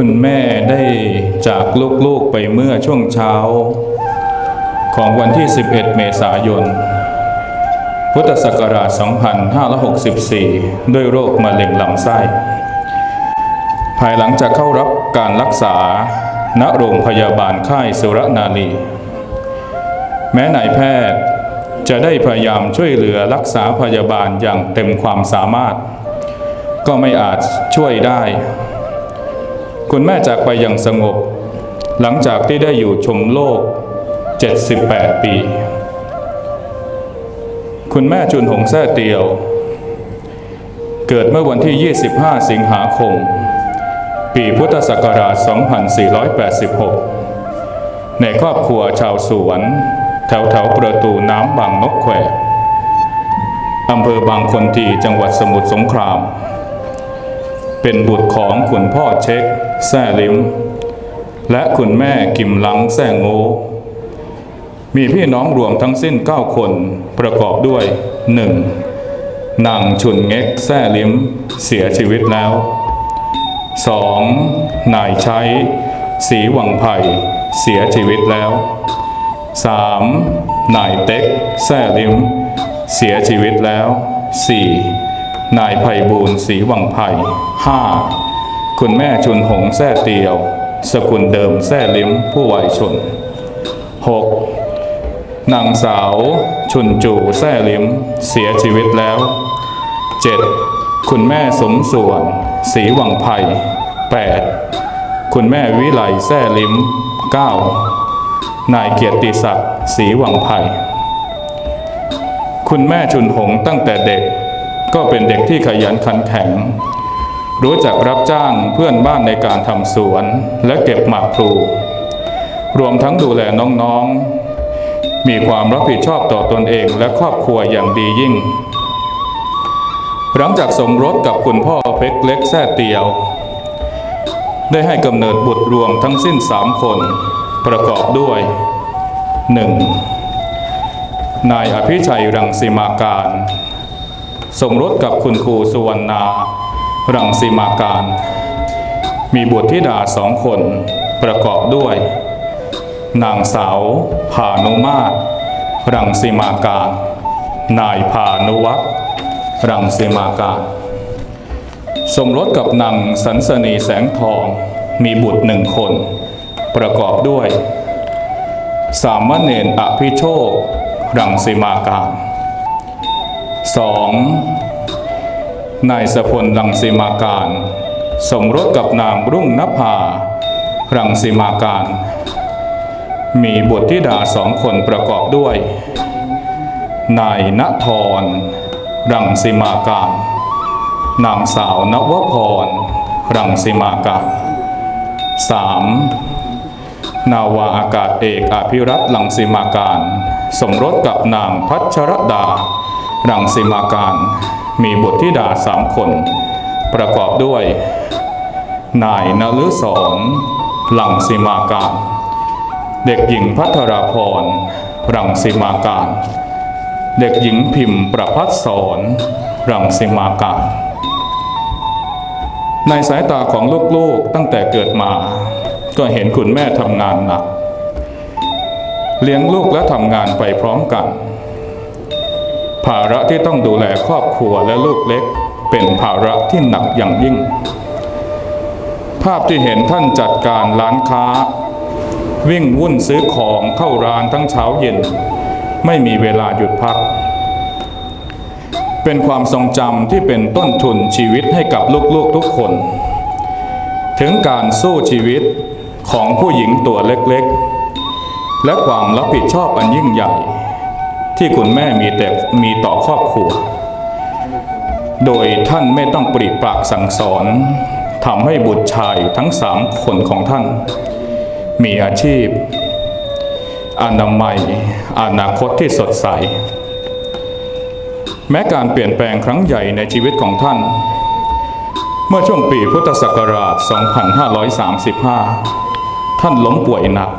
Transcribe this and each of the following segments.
คุณแม่ได้จากลูกๆไปเมื่อช่วงเช้า ของวันที่ 11 เมษายน พุทธศักราช 2564 ด้วยโรคมะเร็งลำไส้ ภายหลังจากเข้ารับการรักษาณโรงพยาบาลค่ายสุรนารี แม้นายแพทย์จะได้พยายามช่วยเหลือรักษาพยาบาลอย่างเต็มความสามารถ ก็ไม่อาจช่วยได้ คุณแม่จากไปอย่างสงบ หลังจากที่ได้อยู่ชมโลก 78 ปี คุณแม่จุนหงแซ่เตียว เกิดเมื่อวันที่ 25 สิงหาคม ปีพุทธศักราช 2486 ในครอบครัวชาวสวน แถวแถวประตูน้ำบางนกแควอำเภอบางคนทีจังหวัดสมุทรสงคราม เป็นบุตรของคุณพ่อเช็คแซ่ลิมและคุณแม่กิมลังแซ่โงมีพี่น้องรวมทั้งสิ้น 9 คนประกอบด้วย 1. นางชุนเง็กแซ่ลิมเสียชีวิตแล้ว 2. นายใช้สีวังไผ่เสียชีวิตแล้ว 3. นายเต็กแซ่ลิมเสียชีวิตแล้ว 4. นายไผ่บูลศรีวังไผ่ 5. คุณแม่ชุนหงแซ่เตียว สกุลเดิมแซ่ลิมผู้วัยชน 6. นางสาว ชุนจูแซ่ลิมเสียชีวิตแล้ว 7. คุณแม่สมส่วนศรีวังไผ่ 8. คุณแม่วิไลแซ่ลิม 9. นายเกียรติศักดิ์ศรีวังไผ่ คุณแม่ชุนหงตั้งแต่เด็ก ก็เป็นเด็กที่ขยันขันแข็ง รู้จักรับจ้างเพื่อนบ้านในการทำสวนและเก็บหมากพลูรวมทั้งดูแลน้องๆ มีความรับผิดชอบต่อตนเองและครอบครัวอย่างดียิ่ง หลังจากสมรสกับคุณพ่อเพชรเล็กแซ่เตียว ได้ให้กำเนิดบุตรรวมทั้งสิ้นสามคน ประกอบด้วย 1. นายอภิชัยรังสีมาการ สมรสกับคุณครูสุวรรณา รังสีมาการ มีบุตรธิดาสองคนประกอบด้วย นางสาวพานุมาตร รังสีมาการ นายพานุวัฒน์รังสีมาการ สมรสกับนางสันสนีแสงทอง มีบุตรหนึ่งคน ประกอบด้วย สามเณรอภิโชค รังสีมาการ 2. นายสพลรังสีมาการ สมรสกับนางรุ่งนภา รังสีมาการ มีบุตรธิดาสองคนประกอบด้วย นายณทร รังสีมาการ นางสาวนวพร รังสีมาการ 3. นาวาอากาศเอกอภิรัตน์รังสีมาการ สมรสกับนางพัชรดา รังสีมาการ มีบุตรธิดาสามคน ประกอบด้วย นายนฤศรรังสีมาการ เด็กหญิงพัทราพร รังสีมาการ เด็กหญิงพิมพ์ประพัฒสอนรังสีมาการ ในสายตาของลูกๆตั้งแต่เกิดมา ก็เห็นคุณแม่ทำงานหนักเลี้ยงลูกและทำงานไปพร้อมกัน ภาระที่ต้องดูแลครอบครัวและลูกเล็ก เป็นภาระที่หนักอย่างยิ่ง ภาพที่เห็นท่านจัดการร้านค้า วิ่งวุ่นซื้อของเข้าร้านทั้งเช้าเย็น ไม่มีเวลาหยุดพัก เป็นความทรงจำที่เป็นต้นทุนชีวิตให้กับลูกๆทุกคน ถึงการสู้ชีวิตของผู้หญิงตัวเล็กๆ และความรับผิดชอบอันยิ่งใหญ่ ที่คุณแม่มีแต่มีต่อครอบครัว โดยท่านไม่ต้องปริปากสั่งสอนทำให้บุตรชายทั้งสามคนของท่าน มีอาชีพ อนามัยอนาคตที่สดใส แม้การเปลี่ยนแปลงครั้งใหญ่ในชีวิตของท่าน เมื่อช่วงปีพุทธศักราช 2535 ท่านล้มป่วยหนัก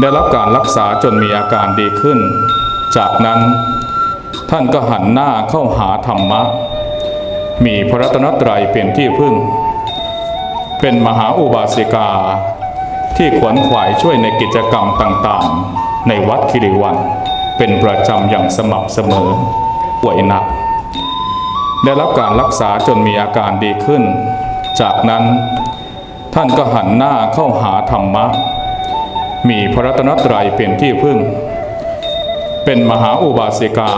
ได้รับการรักษาจนมีอาการดีขึ้น จากนั้นท่านก็หันหน้าเข้าหาธรรมะ มีพระรัตนตรัยเป็นที่พึ่ง เป็นมหาอุบาสิกาที่ขวนขวายช่วยในกิจกรรมต่างๆ ในวัดคิริวัน เป็นประจำอย่างสม่ำเสมอป่วยหนัก ได้รับการรักษาจนมีอาการดีขึ้น จากนั้นท่านก็หันหน้าเข้าหาธรรมะ มีพระรัตนตรัยเป็นที่พึ่ง เป็นมหาอุบาสิกา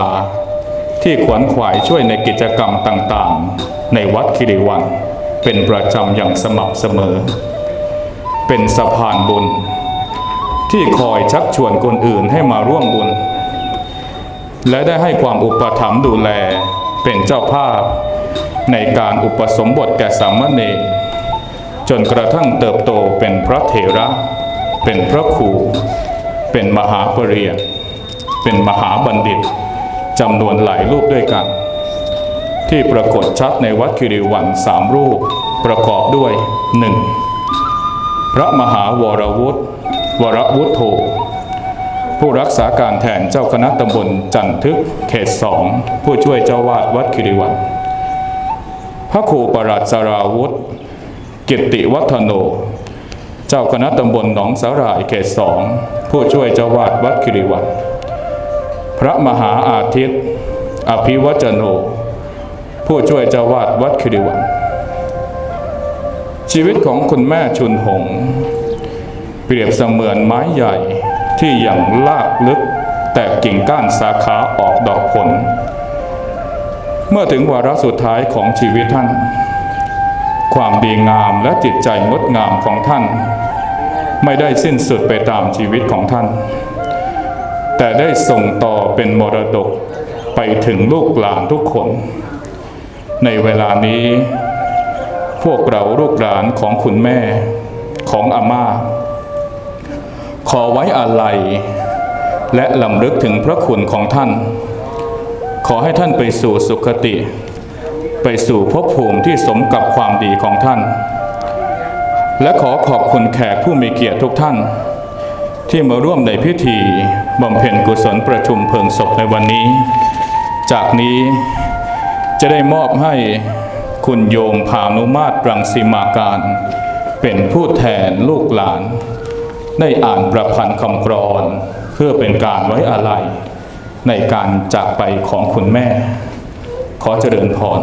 ที่ขวนขวายช่วยในกิจกรรมต่างๆ ในวัดคิริวัน เป็นประจำอย่างสม่ำเสมอ เป็นสะพานบุญ ที่คอยชักชวนคนอื่นให้มาร่วมบุญ และได้ให้ความอุปถัมภ์ดูแลเป็นเจ้าภาพ ในการอุปสมบทแก่สามเณรจนกระทั่งเติบโตเป็นพระเถระ เป็นพระครู เป็นมหาปรริญญา เป็นมหาบัณฑิตจำนวนหลายรูปด้วยกัน ที่ปรากฏชัดในวัดคิริวันสามรูปประกอบด้วยหนึ่งพระมหาวรวุฒิวรวุฒโธผู้รักษาการแทนเจ้าคณะตำบลจันทึกเขตสองผู้ช่วยเจ้าวาดวัดคิริวันพระครูประหลัดสราวุธกิตติวัฒโน เจ้าคณะตำบลหนองสาหร่ายเขตสองผู้ช่วยเจ้าวาดวัดคิริวัน พระมหาอาทิตย์ อภิวัจโน ผู้ช่วยเจ้าวาดวัดคิริวันชีวิตของคุณแม่ชุนหง เปรียบเสมือนไม้ใหญ่ที่ยังลากลึกแต่กิ่งก้านสาขาออกดอกผล เมื่อถึงวาระสุดท้ายของชีวิตท่าน ความดีงามและจิตใจงดงามของท่าน ไม่ได้สิ้นสุดไปตามชีวิตของท่าน แต่ได้ส่งต่อเป็นมรดกไปถึงลูกหลานทุกคน ในเวลานี้ พวกเราลูกหลานของคุณแม่ของอาม่า ขอไว้อาลัยและลำลึกถึงพระคุณของท่าน ขอให้ท่านไปสู่สุคติ ไปสู่ภพภูมิที่สมกับความดีของท่าน และขอขอบคุณแขกผู้มีเกียรติทุกท่าน ที่มาร่วมในพิธีบำเพ็ญกุศลประชุมเพลิงศพในวันนี้ จากนี้จะได้มอบให้คุณโยมพานุมาตรรังสีมาการ เป็นผู้แทนลูกหลาน ได้อ่านประพันธ์คำกรอน เพื่อเป็นการไว้อาลัยในการจากไปของคุณแม่ ขอเจริญพร